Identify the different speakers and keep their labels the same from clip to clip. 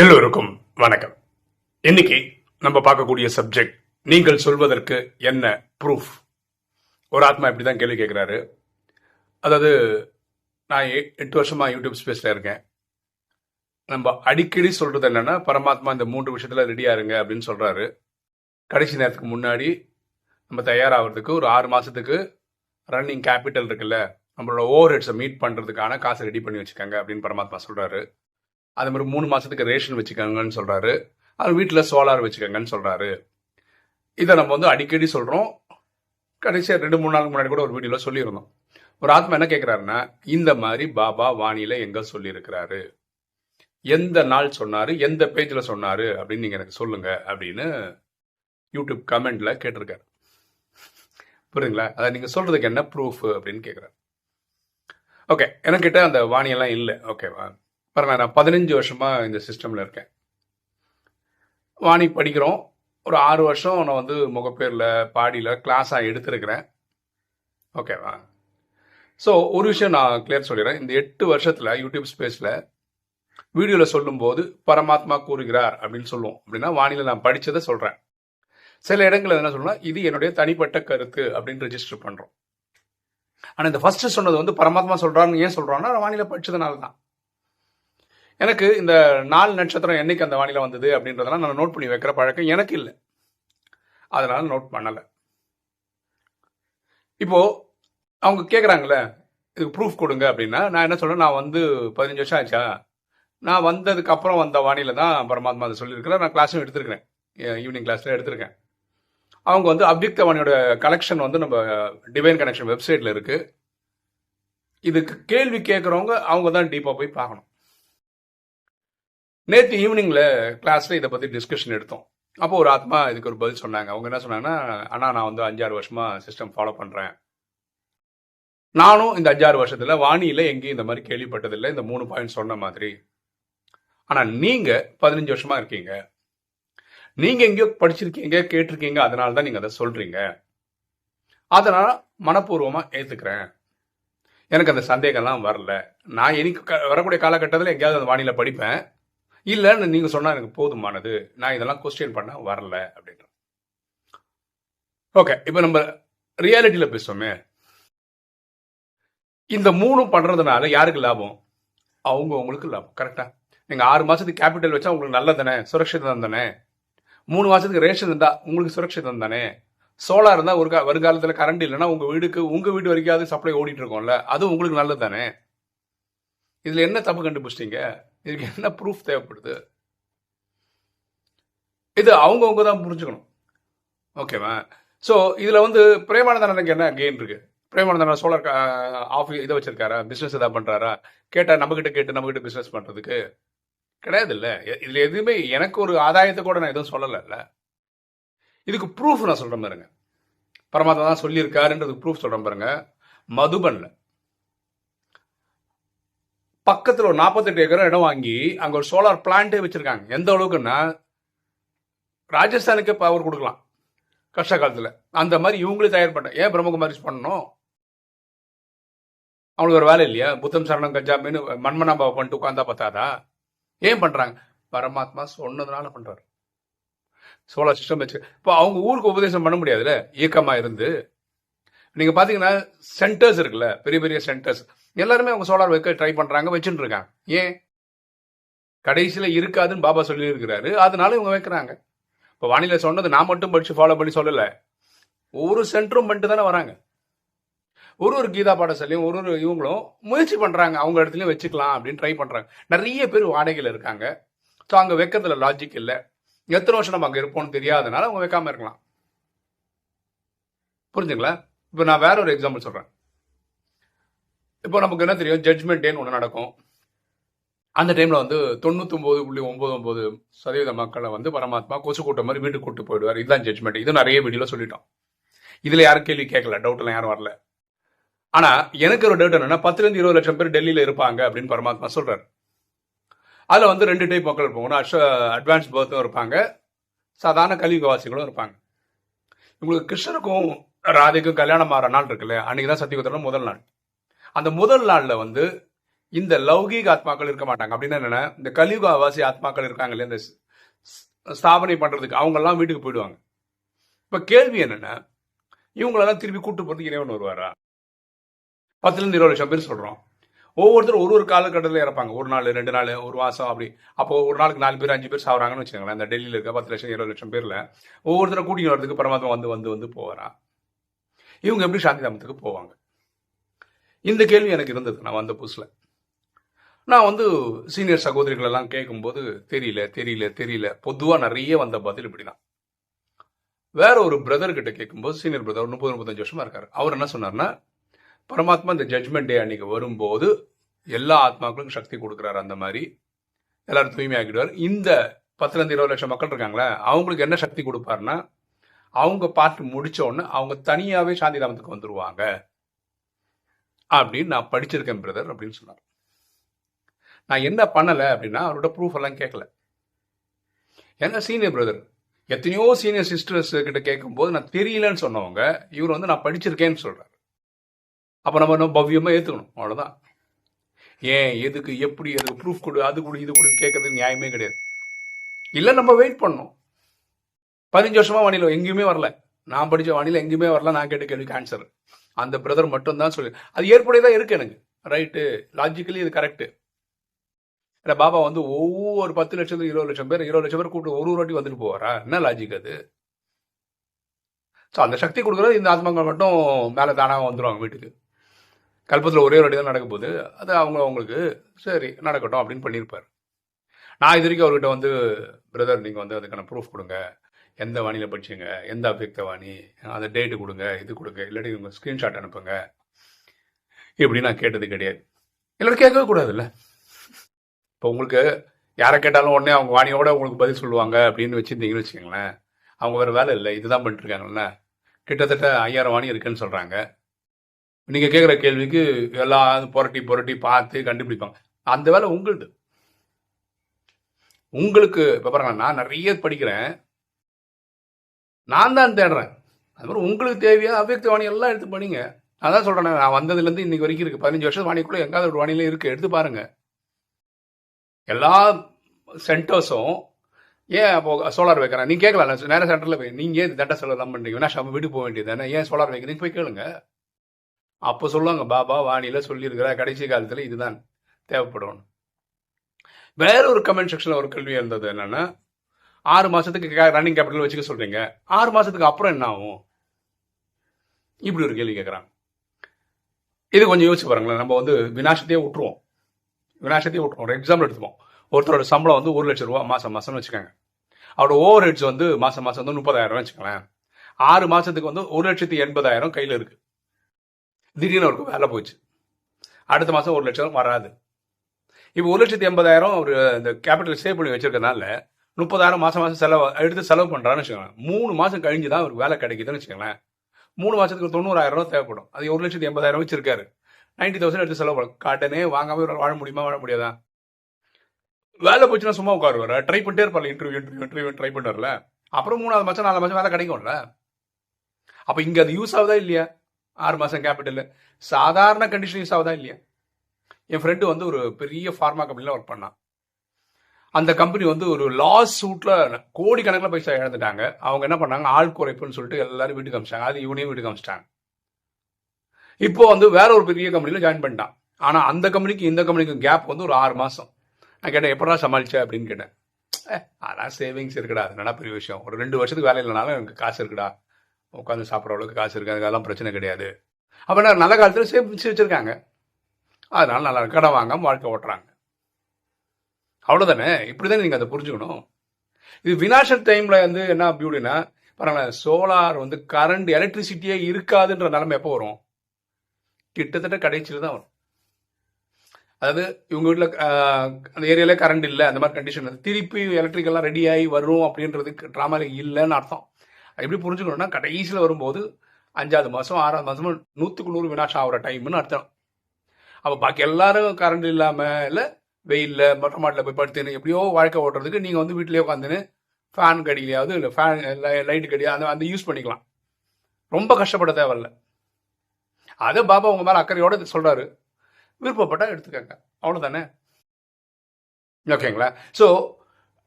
Speaker 1: எல்லோருக்கும் வணக்கம். இன்னைக்கு நம்ம பார்க்கக்கூடிய சப்ஜெக்ட் நீங்கள் சொல்வதற்கு என்ன ப்ரூஃப் ஒரு ஆத்மா இப்படி தான் கேள்வி கேட்குறாரு. அதாவது நான் எட்டு வருஷமா யூடியூப் ஸ்பேஸில் இருக்கேன். நம்ம அடிக்கடி சொல்றது என்னன்னா பரமாத்மா இந்த மூன்று விஷயத்துல ரெடியா இருங்க அப்படின்னு சொல்றாரு. கடைசி நேரத்துக்கு முன்னாடி நம்ம தயாராகிறதுக்கு ஒரு ஆறு மாசத்துக்கு ரன்னிங் கேபிட்டல் இருக்குல்ல நம்மளோட ஓவர் ஹெட்ஸை மீட் பண்ணுறதுக்கான காசை ரெடி பண்ணி வச்சுக்கோங்க அப்படின்னு பரமாத்மா சொல்கிறாரு அது மாதிரி மூணு மாசத்துக்கு ரேஷன் வச்சுக்கோங்கன்னு சொல்றாரு. அது வீட்டில் சோலார் வச்சுக்கோங்கன்னு சொல்றாரு. இதை நம்ம வந்து அடிக்கடி சொல்றோம். கடைசியாக ரெண்டு மூணு நாளுக்கு முன்னாடி கூட ஒரு வீடியோல சொல்லியிருந்தோம். ஒரு ஆத்மா என்ன கேட்குறாருன்னா இந்த மாதிரி பாபா வாணியில் எங்க சொல்லியிருக்கிறாரு? எந்த நாள் சொன்னாரு? எந்த பேஜில் சொன்னாரு? அப்படின்னு நீங்க எனக்கு சொல்லுங்க அப்படின்னு யூடியூப் கமெண்ட்ல கேட்டிருக்காரு. புரியுதுங்களா? அதை நீங்க சொல்றதுக்கு என்ன ப்ரூஃப் அப்படின்னு கேட்குறாரு ஓகே எனக்கிட்ட அந்த வாணியெல்லாம் இல்லை. ஓகேவா பாருங்க நான் பதினஞ்சு வருஷமாக இந்த சிஸ்டமில் இருக்கேன். வாணி படிக்கிறோம். ஒரு ஆறு வருஷம் நான் வந்து முகப்பேரில் பாடியில் கிளாஸாக எடுத்திருக்கிறேன். ஓகேவா ஸோ ஒரு விஷயம் நான் கிளியர் சொல்லிடுறேன். இந்த எட்டு வருஷத்தில் யூடியூப் ஸ்பேஸில் வீடியோவில் சொல்லும்போது பரமாத்மா கூறுகிறார் அப்படின்னு சொல்லுவோம். அப்படின்னா வானிலை நான் படித்ததை சொல்கிறேன் சில இடங்களில் என்ன சொல்லணும் இது என்னுடைய தனிப்பட்ட கருத்து அப்படின்னு ரெஜிஸ்டர் பண்ணுறோம் ஆனால் இந்த ஃபஸ்ட்டு சொன்னது வந்து பரமாத்மா சொல்கிறாங்கன்னு ஏன் சொல்கிறான்னா வானிலை படித்ததுனால தான். எனக்கு இந்த நாலு நட்சத்திரம் என்னைக்கு அந்த வானிலை வந்தது அப்படின்றதெல்லாம் நான் நோட் பண்ணி வைக்கிற பழக்கம் எனக்கு இல்லை. அதனால் நோட் பண்ணலை. இப்போது அவங்க கேட்குறாங்களே இதுக்கு ப்ரூஃப் கொடுங்க அப்படின்னா நான் என்ன சொல்கிறேன் நான் வந்து பதினஞ்சு வருஷம் ஆச்சா நான் வந்ததுக்கு அப்புறம் வந்த வானிலை தான் பரமாத்மா அதை சொல்லியிருக்கிறேன் நான் கிளாஸும் எடுத்திருக்கிறேன். ஈவினிங் கிளாஸில் எடுத்திருக்கேன். அவங்க வந்து அபியுக்த வாணியோட கலெக்ஷன் வந்து நம்ம டிவைன் கனெக்ஷன் வெப்சைட்டில் இருக்குது இதுக்கு கேள்வி கேட்குறவங்க அவங்க தான் டீப்பாக போய் பார்க்கணும். நேற்று ஈவினிங்கில் கிளாஸில் இதை பற்றி டிஸ்கஷன் எடுத்தோம். அப்போ ஒரு ஆத்மா இதுக்கு ஒரு பதில் சொன்னாங்க. அவங்க என்ன சொன்னாங்கன்னா அண்ணா நான் வந்து அஞ்சாறு வருஷமாக சிஸ்டம் ஃபாலோ பண்ணுறேன் நானும் இந்த அஞ்சாறு வருஷத்தில் வாணியில் எங்கேயும் இந்த மாதிரி கேள்விப்பட்டதில்லை. இந்த மூணு பாயிண்ட் சொன்ன மாதிரி. ஆனால் நீங்கள் பதினஞ்சு வருஷமாக இருக்கீங்க. நீங்கள் எங்கேயோ படிச்சிருக்கீங்க கேட்டிருக்கீங்க. அதனால தான் நீங்கள் அதை சொல்கிறீங்க அதனால் மனப்பூர்வமாக ஏற்றுக்கிறேன் எனக்கு அந்த சந்தேகம்லாம் வரல. நான் எனக்கு க- வரக்கூடிய காலகட்டத்தில் எங்கேயாவது அந்த வானிலை படிப்பேன். இல்லைன்னு நீங்கள் சொன்னால் எனக்கு போதுமானது. நான் இதெல்லாம் கொஸ்டின் பண்ண வரல அப்படின்ற ஓகே இப்போ நம்ம ரியாலிட்டியில் பேசுவோமே. இந்த மூணும் பண்ணுறதுனால யாருக்கு லாபம்? அவங்க உங்களுக்கு லாபம் கரெக்டாக நீங்கள் ஆறு மாதத்துக்கு கேபிட்டல் வச்சா உங்களுக்கு நல்லதானே சுரக்ஷிதம் தானே? மூணு மாதத்துக்கு ரேஷன் இருந்தால் உங்களுக்கு சுரக்ஷிதம் தானே? சோலார் இருந்தால் ஒரு வருங்காலத்தில் கரண்ட் இல்லைன்னா உங்கள் வீடுக்கு உங்கள் வீடு வரைக்கும் சப்ளை ஓடிட்டு இருக்கோம்ல அது உங்களுக்கு நல்லது தானே? இதில் என்ன தப்பு கண்டுபிடிச்சிட்டீங்க? இதுக்கு என்ன ப்ரூஃப் தேவைப்படுது? இது அவங்கவுங்க தான் புரிஞ்சுக்கணும். ஓகேவா ஸோ இதில் வந்து பிரேமானந்தனுக்கு என்ன கெயின் இருக்கு? பிரேமானந்தன் சோலார் ஆஃபீஸ் இதை வச்சிருக்காரா? பிஸ்னஸ் எதாவது பண்ணுறாரா கேட்டால் நம்மக்கிட்ட கேட்டு நம்மக்கிட்ட பிஸ்னஸ் பண்ணுறதுக்கு கிடையாது இல்லை. எ- எதுவுமே எனக்கு ஒரு ஆதாயத்தை கூட நான் எதுவும் சொல்லலைல்ல இதுக்கு ப்ரூஃப் நான் சொல்கிறேன் பாருங்க. பரமாத்மா தான் சொல்லியிருக்காருன்றதுக்கு ப்ரூஃப் சொல்கிறேன் பாருங்க. மதுபனில். பக்கத்தில் ஒரு 48 ஏக்கர் இடம் வாங்கி அங்கே ஒரு சோலார் பிளான்ட்டே வச்சுருக்காங்க. எந்த அளவுக்குன்னா ராஜஸ்தானுக்கே பவர் கொடுக்கலாம். கஷ்ட காலத்தில். அந்த மாதிரி இவங்களே தயார் பண்ண ஏன் பிரம்மகுமாரிஸ் பண்ணணும்? அவங்களுக்கு ஒரு வேலை இல்லையா? புத்தம் சரணம் கஞ்சாமின்னு மன்மனாபாவை பண்ணிட்டு உட்காந்தா பார்த்தாதா ஏன் பண்ணுறாங்க பரமாத்மா சொன்னதுனால பண்ணுறாரு சோலார் சிஸ்டம் வச்சு. இப்போ அவங்க ஊருக்கு உபதேசம் பண்ண முடியாதுல்ல? இயக்கமாக இருந்து. நீங்கள் பார்த்தீங்கன்னா சென்டர்ஸ் இருக்குல்ல? பெரிய பெரிய சென்டர்ஸ் எல்லாருமே அவங்க சோலார் வைக்க ட்ரை பண்ணுறாங்க வச்சுட்டு இருக்காங்க ஏன்? கடைசியில் இருக்காதுன்னு பாபா சொல்லியிருக்கிறாரு. அதனால இவங்க வைக்கிறாங்க. இப்போ வானிலை சொன்னது நான் மட்டும் படித்து ஃபாலோ பண்ணி சொல்லலை. ஒரு சென்டரும் பண்ணிட்டு தானே வராங்க. ஒரு ஒரு கீதா பாடசாலையும் ஒரு ஒரு இவங்களும் முயற்சி பண்ணுறாங்க அவங்க இடத்துலையும் வச்சுக்கலாம் அப்படின்னு ட்ரை பண்ணுறாங்க நிறைய பேர் வாடகையில் இருக்காங்க. ஸோ அங்கே வைக்கிறதுல லாஜிக் இல்லை. எத்தனை வருஷம் நம்ம அங்கே இருப்போம்னு தெரியாதனால அவங்க வைக்காமல் இருக்கலாம். புரிஞ்சுங்களா? இப்போ நான் வேற ஒரு எக்ஸாம்பிள் சொல்கிறேன் இப்போ நமக்கு என்ன தெரியும்? ஜட்ஜ்மெண்ட் டேன்னு ஒன்று நடக்கும். அந்த டைமில் வந்து தொண்ணூத்தொம்பது புள்ளி ஒம்பது ஒம்பது சதவீத மக்களை வந்து பரமாத்மா கொசு கூட்டம் மாதிரி வீட்டுக்கு கூட்டு போயிடுவார். இதுதான் ஜட்ஜ்மெண்ட் இது நிறைய வீடியோவில் சொல்லிட்டோம். இதில் யாரும் கேள்வி கேட்கல. டவுட்லாம் யாரும் வரல. ஆனால் எனக்கு ஒரு டவுட் என்னென்னா பத்துலேருந்து இருபது லட்சம் பேர் டெல்லியில் இருப்பாங்க அப்படின்னு பரமாத்மா சொல்கிறார் அதில் வந்து ரெண்டு டைப் மக்கள் இருப்பாங்க. ஒன்று அட்வான்ஸ் பர்த்தும் இருப்பாங்க. சாதாரண கலியுகவாசிகளும் இருப்பாங்க. உங்களுக்கு கிருஷ்ணருக்கும் ராதைக்கும் கல்யாணம் ஆகிற நாள் இருக்குல்ல அன்னைக்கு தான் சத்தியகுத்திரம் முதல் நாள். அந்த முதல் நாளில் வந்து இந்த லௌகீக ஆத்மாக்கள் இருக்க மாட்டாங்க. அப்படின்னா என்னன்னா இந்த கலியுக வாசி ஆத்மாக்கள் இருக்காங்க இல்லையா இந்த ஸ்- ஸ்தாபனை பண்ணுறதுக்கு அவங்கெல்லாம் வீட்டுக்கு போயிடுவாங்க. இப்போ கேள்வி என்னென்னா இவங்களெல்லாம் திருப்பி கூட்டு போகிறதுக்கு இறைவன் வருவாரா? பத்துலேருந்து இருபது லட்சம் பேர் சொல்கிறோம் ஒவ்வொருத்தரும் ஒரு ஒரு காலகட்டத்தில் இறப்பாங்க. ஒரு நாள் ரெண்டு நாள் ஒரு மாதம் அப்படி. அப்போ ஒரு நாளுக்கு நாலு பேர் அஞ்சு பேர் சாவறாங்கன்னு வச்சுக்கோங்களேன். இந்த டெல்லியில் இருக்க பத்து லட்சம் இருபது லட்சம் பேரில் ஒவ்வொருத்தரும் கூட்டிட்டு வரதுக்கு பரமாத்மா வந்து வந்து வந்து போவாரா? இவங்க எப்படி சாந்தி தாமத்துக்கு போவாங்க? இந்த கேள்வி எனக்கு இருந்தது நான் வந்த புதுசில். நான் வந்து சீனியர் சகோதரிகள் எல்லாம் கேட்கும்போது தெரியல தெரியல தெரியல. பொதுவாக நிறைய வந்த பதில் இப்படி தான் வேற ஒரு பிரதர்கிட்ட கேட்கும்போது சீனியர் பிரதர் முப்பது முப்பத்தஞ்சு வருஷமாக இருக்கார். அவர் என்ன சொன்னார்னா பரமாத்மா இந்த ஜட்மெண்ட் டே அன்னைக்கு வரும்போது எல்லா ஆத்மாக்களுக்கும் சக்தி கொடுக்குறாரு அந்த மாதிரி. எல்லாரும் தூய்மையாக்கிடுவார் இந்த பத்துலேருந்து இருபது லட்சம் மக்கள் இருக்காங்களே அவங்களுக்கு என்ன சக்தி கொடுப்பாருன்னா அவங்க பாட்டு முடித்த உடனே அவங்க தனியாகவே சாந்தி வந்துடுவாங்க அப்படின்னு நான் படிச்சிருக்கேன் பிரதர் அப்படின்னு சொன்னார். நான் என்ன பண்ணல அப்படின்னா அவரோட ப்ரூஃப் எல்லாம் கேட்கல. ஏன்னா சீனியர் பிரதர் எத்தனையோ சீனியர் சிஸ்டர்ஸ் கிட்ட கேட்கும்போது நான் தெரியலன்னு சொன்னவங்க இவர் வந்து நான் படிச்சிருக்கேன்னு சொல்றாரு. அப்போ நம்ம நம்ம பவ்யமா ஏற்றுக்கணும் அவ்வளோதான் ஏன் எதுக்கு எப்படி எதுக்கு ப்ரூஃப் கொடு அது கொடு இது கொடு கேட்கறது நியாயமே கிடையாது. இல்லை நம்ம வெயிட் பண்ணோம் பதினஞ்சு வருஷமா வானிலை எங்கேயுமே வரல. நான் படிச்ச வானிலை எங்கேயுமே வரல நான் கேட்ட கேள்விக்கு ஆன்சர் அந்த பிரதர் மட்டும்தான் சொல்லி அது ஏற்புடையதான் இருக்கு எனக்கு. ரைட்டு லாஜிக்கலி இது கரெக்டு இல்லை பாபா வந்து ஒவ்வொரு பத்து லட்சத்துக்கு இருபது லட்சம் பேர் இருபது லட்சம் பேர் கூட்டு ஒரு ஒரு வாட்டி வந்துட்டு போவாரா? என்ன லாஜிக் அது? ஸோ அந்த சக்தி கொடுக்குறது இந்த ஆத்மாக்கள் மட்டும் மேலே தானாக வந்துடுவாங்க வீட்டுக்கு. கல்பத்தில் ஒரே ஒரு வாட்டி தான் நடக்க போகுது. அது அவங்க அவங்களுக்கு சரி நடக்கட்டும் அப்படின்னு பண்ணியிருப்பார் நான் இது வரைக்கும் அவர்கிட்ட வந்து பிரதர் நீங்கள் வந்து அதுக்கான ப்ரூஃப் கொடுங்க. எந்த வாணியில் படிச்சீங்க எந்த அபியக்த வாணி அந்த டேட்டு கொடுங்க இது கொடுங்க இல்லாட்டி உங்கள் ஸ்க்ரீன்ஷாட் அனுப்புங்க. இப்படி நான் கேட்டது கிடையாது. எல்லாரும் கேட்கவே கூடாதுல்ல? இப்போ உங்களுக்கு யாரை கேட்டாலும் உடனே அவங்க வாணியோட உங்களுக்கு பதில் சொல்லுவாங்க அப்படின்னு வச்சுருந்தீங்கன்னு வச்சுக்கோங்களேன். அவங்க வேறு வேலை இல்லை இதுதான் பண்ணிட்டுருக்காங்கல்ல? கிட்டத்தட்ட ஐயாயிரம் வாணி இருக்குன்னு சொல்கிறாங்க நீங்கள் கேட்குற கேள்விக்கு எல்லாம் புரட்டி புரட்டி பார்த்து கண்டுபிடிப்பாங்க. அந்த வேலை உங்களுது. உங்களுக்கு இப்போ பாருங்க நான் நிறைய படிக்கிறேன். நான் தான் தேடுறேன். அது மாதிரி உங்களுக்கு தேவையான அவ்வக்த வாணி எல்லாம் எடுத்து பண்ணிங்க நான் தான் சொல்கிறேன் நான் வந்ததுலேருந்து இன்னைக்கு வரைக்கும் இருக்குது பதினஞ்சு வருஷம் வாணிக்குள்ள எங்காவது ஒரு வாணியில இருக்குது எடுத்து பாருங்க. எல்லா சென்டர்ஸும் ஏன் அப்போ சோலார் வைக்கிறேன் நீங்கள் கேட்கலாம் நேரம் சென்டரில் போய் நீங்க ஏன் தட்ட செலவு பண்றீங்க? வினாஷ் நம்ம வீடு போக வேண்டியது தானே? ஏன் சோலார் வைக்கிறீங்க? போய் கேளுங்க. அப்போ சொல்லுவாங்க பாபா வாணியில் சொல்லியிருக்கிற கடைசி காலத்தில் இதுதான் தேவைப்படும். வேற ஒரு கமெண்ட் செக்ஷனில் ஒரு கேள்வி இருந்தது என்னென்னா ஆறு மாதத்துக்கு ரன்னிங் கேபிட்டல் வச்சுக்க சொல்கிறீங்க ஆறு மாதத்துக்கு அப்புறம் என்ன ஆகும்? இப்படி ஒரு கேள்வி கேட்குறாங்க இது கொஞ்சம் யோசிச்சு பாருங்களேன். நம்ம வந்து வினாசத்தையே விட்டுருவோம். வினாசத்தையே விட்டுருவோம். ஒரு எக்ஸாம்பிள் எடுத்துப்போம். ஒருத்தரோட சம்பளம் வந்து ஒரு லட்சம் ரூபா மாதம் மாதம்னு வச்சுக்கோங்க. அவரோட ஓவர் ஹெட்ஸ் வந்து மாதம் மாதம் வந்து முப்பதாயிரம் வச்சுக்கோங்களேன். ஆறு மாதத்துக்கு வந்து ஒரு லட்சத்தி எண்பதாயிரம் கையில் இருக்குது திடீர்னு அவருக்கு வேலை போச்சு அடுத்த மாதம் ஒரு லட்சம் வராது. இப்போ ஒரு லட்சத்தி எண்பதாயிரம் அவர் இந்த கேபிட்டல் சேவ் பண்ணி வச்சிருக்கனால முப்பதாயிரம் மாதம் மாதம் செலவு எடுத்து செலவு பண்ணுறான்னு வச்சுக்கோங்களேன். மூணு மாதம் கழிஞ்சு தான் அவருக்கு வேலை கிடைக்குதுன்னு வச்சுக்கோங்களேன். மூணு மாதத்துக்கு தொண்ணூறாயிரம் ரூபா தேவைப்படும். அது ஒரு லட்சத்தி எண்பதாயிரம் வச்சிருக்காரு. நைன்டி தௌசண்ட் எடுத்து செலவு பண்ணும் காட்டனே வாங்காம வாழ முடியுமா? வாழ முடியாதா? வேலை போச்சுன்னா சும்மா உட்காருவார். ட்ரை பண்ணிட்டே இருப்பார் இன்டர்வியூ இன்டர்வியூ இன்டர்வியூ ட்ரை பண்ணுறல அப்புறம் மூணாவது மாதம் நாலு மாதம் வேலை கிடைக்கும்ல. அப்போ இங்கே அது யூஸ் ஆகுதா இல்லையா? ஆறு மாதம் கேபிட்டல் சாதாரண கண்டிஷன் யூஸ் ஆகுதா இல்லையா? என் ஃப்ரெண்டு வந்து ஒரு பெரிய ஃபார்மா கம்பெனியில் ஒர்க் பண்ணான். அந்த கம்பெனி வந்து ஒரு லாஸ் சூட்ல கோடிக்கணக்கில் பைசா இழந்துட்டாங்க. அவங்க என்ன பண்ணாங்க? ஆள் குறைப்புன்னு சொல்லிட்டு எல்லாரும் வீட்டுக்கு அமிச்சிட்டாங்க. அது இவனையும் வீட்டுக்கு அமிச்சிட்டாங்க. இப்போ வந்து வேற ஒரு பெரிய கம்பெனியில் ஜாயின் பண்ணிட்டான். ஆனால் அந்த கம்பெனிக்கு இந்த கம்பெனிக்கு கேப் வந்து ஒரு ஆறு மாதம் நான் கேட்டேன் எப்படா சமாளிச்ச? அப்படின்னு கேட்டேன். "ஏ, அதான் சேவிங்ஸ் இருக்குடா. அது பெரிய விஷயம்? ஒரு ரெண்டு வருஷத்துக்கு வேலை இல்லைனாலும் எனக்கு காசு இருக்குடா. உட்காந்து சாப்பிட்ற அளவுக்கு காசு இருக்கு. அதெல்லாம் பிரச்சனை கிடையாது. அப்போ நல்ல காலத்தில் சேமிச்சு வச்சுருக்காங்க. அதனால நல்லா கடன் வாங்காமல் வாழ்க்கை ஓட்டுறாங்க. அவ்வளோதானே இப்படி தான் நீங்கள் அதை புரிஞ்சுக்கணும். இது வினாஷன் டைமில் வந்து என்ன அப்படின்னா பாருங்களேன் சோலார் வந்து கரண்ட் எலக்ட்ரிசிட்டியே இருக்காதுன்ற நிலைமை எப்போ வரும்? கிட்டத்தட்ட கடைசியில் தான் வரும். அதாவது இவங்க வீட்டில் அந்த ஏரியாவில் கரண்ட் இல்லை அந்த மாதிரி கண்டிஷன் திருப்பி எலக்ட்ரிக்கெல்லாம் ரெடி ஆகி வரும் அப்படின்றதுக்கு ட்ராமால இல்லைன்னு அர்த்தம். அது எப்படி புரிஞ்சுக்கணும்னா கடைசியில் வரும்போது அஞ்சாவது மாதம் ஆறாவது மாதமும் நூற்றுக்கு நூறு வினாஷம் ஆகிற டைம்னு அர்த்தம். அப்போ பாக்கி எல்லாரும் கரண்ட் இல்லாமல் இல்லை வெயிலில் மொட்டை மாட்டில் போய் படுத்துன்னு எப்படியோ வாழ்க்கை ஓட்டுறதுக்கு நீங்கள் வந்து வீட்டிலேயே உட்காந்துன்னு ஃபேன் கடியிலையாவது இல்லை ஃபேன் லைட்டு கடியா அந்த அந்த யூஸ் பண்ணிக்கலாம். ரொம்ப கஷ்டப்பட தேவையில்ல. அது பாபா உங்கள் மேலே அக்கறையோடு சொல்கிறாரு விருப்பப்பட்டால் எடுத்துக்கங்க. அவ்வளோதானே ஓகேங்களா ஸோ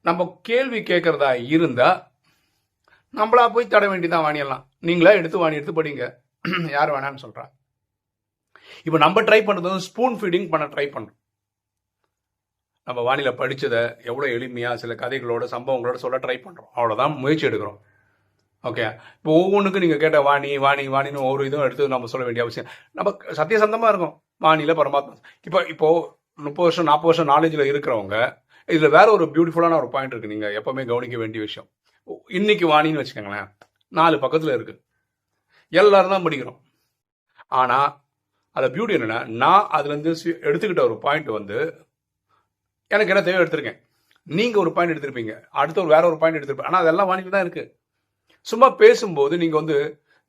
Speaker 1: நம்ம கேள்வி கேட்குறதா இருந்தால் நம்மளா போய் தட வேண்டியதான் வாணியெல்லாம் நீங்களா எடுத்து வாணி எடுத்து படிங்க. யார் வேணான்னு சொல்கிறா இப்போ நம்ம ட்ரை பண்ணுறது ஸ்பூன் ஃபீடிங் பண்ண ட்ரை பண்ணுறோம் நம்ம வானிலை படித்ததை எவ்வளோ எளிமையாக சில கதைகளோட சம்பவங்களோட சொல்ல ட்ரை பண்ணுறோம் அவ்வளோதான் முயற்சி எடுக்கிறோம். ஓகே இப்போ ஒவ்வொன்றுக்கும் நீங்கள் கேட்ட வாணி வாணி வாணின்னு ஒவ்வொரு இதுவும் எடுத்து நம்ம சொல்ல வேண்டிய அவசியம். நம்ம சத்தியசந்தமாக இருக்கும். வானிலை பரமாத்மா. இப்போ இப்போது முப்பது வருஷம் நாற்பது வருஷம் நாலேஜில் இருக்கிறவங்க இதில் வேற ஒரு பியூட்டிஃபுல்லான ஒரு பாயிண்ட் இருக்குது நீங்கள் எப்போவுமே கவனிக்க வேண்டிய விஷயம். இன்னைக்கு வாணின்னு வச்சுக்கோங்களேன் நாலு பக்கத்தில் இருக்குது எல்லாரும் தான் படிக்கிறோம். ஆனால் அதில் பியூட்டி என்னென்னா நான் அதுலேருந்து எடுத்துக்கிட்ட ஒரு பாயிண்ட் வந்து எனக்கு என்ன தேவை எடுத்திருக்கேன். நீங்கள் ஒரு பாயிண்ட் எடுத்திருப்பீங்க. அடுத்த ஒரு வேற ஒரு பாயிண்ட் எடுத்திருப்பேன் ஆனால் அதெல்லாம் வானிலை தான் இருக்குது சும்மா பேசும்போது நீங்கள் வந்து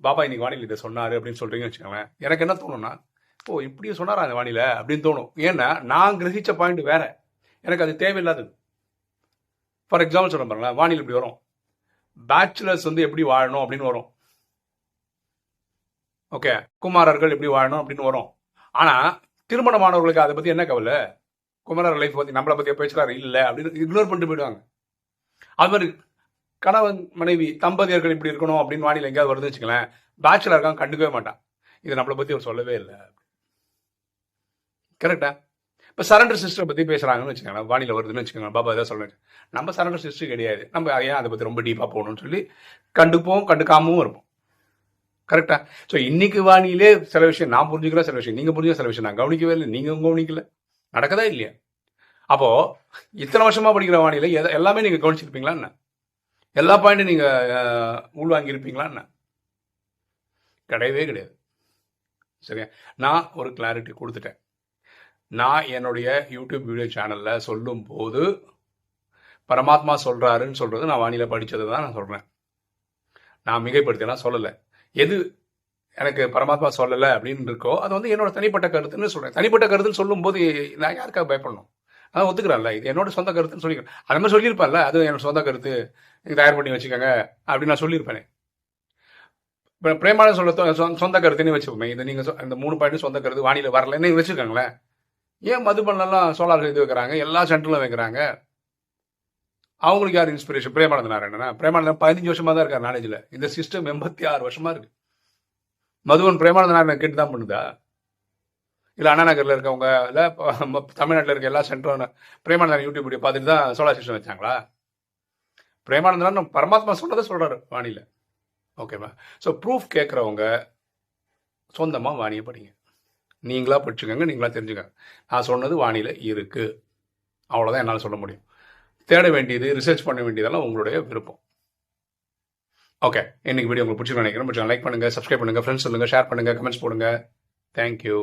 Speaker 1: பாபா இன்னைக்கு வானிலை இதை சொன்னார் அப்படின்னு சொல்கிறீங்கன்னு வச்சுக்கோங்களேன். எனக்கு என்ன தோணும்னா ஓ இப்படியும் சொன்னாரா அந்த வானிலை? அப்படின்னு தோணும். ஏன்னா நான் கிரகிச்ச பாயிண்ட் வேற. எனக்கு அது தேவையில்லாதது. ஃபார் எக்ஸாம்பிள் சொல்ல பாருங்களேன் வானிலை இப்படி வரும். பேச்சுலர்ஸ் வந்து எப்படி வாழணும் அப்படின்னு வரும். ஓகே குமாரர்கள் எப்படி வாழணும் அப்படின்னு வரும். ஆனால் திருமணமானவர்களுக்கு அதை பற்றி என்ன கவலை? குமரர் லைஃப் பற்றி நம்மளை பற்றி பேசுகிறாரு இல்லை அப்படின்னு இக்னோர் பண்ணிட்டு போயிடுவாங்க. அது மாதிரி கணவன் மனைவி தம்பதியர்கள் இப்படி இருக்கணும் அப்படின்னு வானிலை எங்கேயாவது வருதுன்னு வச்சுக்கலாம் பேச்சுலர் இருக்காங்க கண்டுக்கவே மாட்டான். இது நம்மளை பற்றி அவர் சொல்லவே இல்லை. கரெக்டா இப்போ சரண்டர் சிஸ்டரை பற்றி பேசுகிறாங்கன்னு வச்சுக்கோங்களேன் வானிலை வருதுன்னு வச்சுக்கோங்க பாபா எதாவது சொல்லுங்க நம்ம சரண்டர் சிஸ்டர் கிடையாது. நம்ம ஏன் அதை பற்றி ரொம்ப டீப்பாக போகணும்னு சொல்லி கண்டுப்போம் கண்டுக்காமவும் இருப்போம். கரெக்டா ஸோ இன்னைக்கு வானிலே சில விஷயம் நான் புரிஞ்சுக்கிறேன் சில விஷயம் நீங்கள் புரிஞ்சுக்க சில விஷயம் நான் கவனிக்கவே இல்லை நீங்கள் கவனிக்கல. நடக்கதா இல்லையா? அப்போ இத்தனை வருஷமா படிக்கிற வானிலை எல்லாமே நீங்கள் கவனிச்சிருப்பீங்களா என்ன? எல்லா பாயிண்ட்டும் நீங்கள் உள்வாங்கியிருப்பீங்களா என்ன? கிடையவே கிடையாது. சரியா? நான் ஒரு கிளாரிட்டி கொடுத்துட்டேன். நான் என்னுடைய யூடியூப் வீடியோ சேனலில் சொல்லும்போது பரமாத்மா சொல்கிறாருன்னு சொல்கிறது நான் வானிலை படித்ததை தான் நான் சொல்கிறேன் நான் மிகைப்படுத்திலாம் சொல்லலை. எது எனக்கு பரமாத்மா சொல்லலை அப்படின்னு இருக்கோ அது வந்து என்னோட தனிப்பட்ட கருத்துன்னு சொல்கிறேன் தனிப்பட்ட கருத்துன்னு சொல்லும்போது நான் யாருக்காக பயப்படணும்? அதான் ஒத்துக்கிறேன்ல இது என்னோட சொந்த கருத்துன்னு சொல்லிக்கிறேன். அது மாதிரி சொல்லியிருப்பேன்ல அது என்னோட சொந்த கருத்து நீங்க தயார் பண்ணி வச்சுக்கோங்க அப்படின்னு நான் சொல்லியிருப்பேனே. இப்போ பிரேமான சொல்ல சொந்த கருத்துன்னு வச்சுப்போமே இந்த நீங்கள் இந்த மூணு பாயிண்ட் சொந்த கருத்து வானிலை வரலன்னு வச்சுக்கோங்களேன். ஏன் மதுபன்லாம் சோலார் இது வைக்கிறாங்க எல்லா சென்டர்லும் வைக்கிறாங்க? அவங்களுக்கு யார் இன்ஸ்பிரேஷன் பிரேமானந்த நாராயணனா? பிரேமானந்தன் பதினஞ்சு வருஷமா தான் இருக்கார் நாலேஜில் இந்த சிஸ்டம் எண்பத்தி ஆறு வருஷமா இருக்கு. மதுவன் பிரேமானந்த நாராயணன் கேட்டு தான் பண்ணுதா? இல்லை அண்ணா நகரில் இருக்கவங்க இல்லை தமிழ்நாட்டில் இருக்க எல்லா சென்டரும் பிரேமானந்தன் யூடியூப் வீடியோ பார்த்துட்டு தான் சோலார் சிஸ்டம் வச்சாங்களா? பிரேமானந்தன் பரமாத்மா சொன்னதை சொல்கிறார் வாணியில் ஓகேவா ஸோ ப்ரூஃப் கேட்குறவங்க சொந்தமாக வாணியை படிங்க. நீங்களா படிச்சுக்கோங்க நீங்களாக தெரிஞ்சுக்கோங்க. நான் சொன்னது வானிலை இருக்குது அவ்வளோதான் என்னால் சொல்ல முடியும். தேட வேண்டியது ரிசர்ச் பண்ண வேண்டியதெல்லாம் உங்களுடைய விருப்பம். ஓகே இன்னைக்கு வீடியோ உங்களுக்கு பிடிச்சிருக்கோம் நினைக்கிறேன். பிடிச்சா லைக் பண்ணுங்க சப்ஸ்கிரைப் பண்ணுங்க ஃப்ரெண்ட்ஸ் சொல்லுங்க ஷேர் பண்ணுங்க கமெண்ட்ஸ் போடுங்க. தேங்க்யூ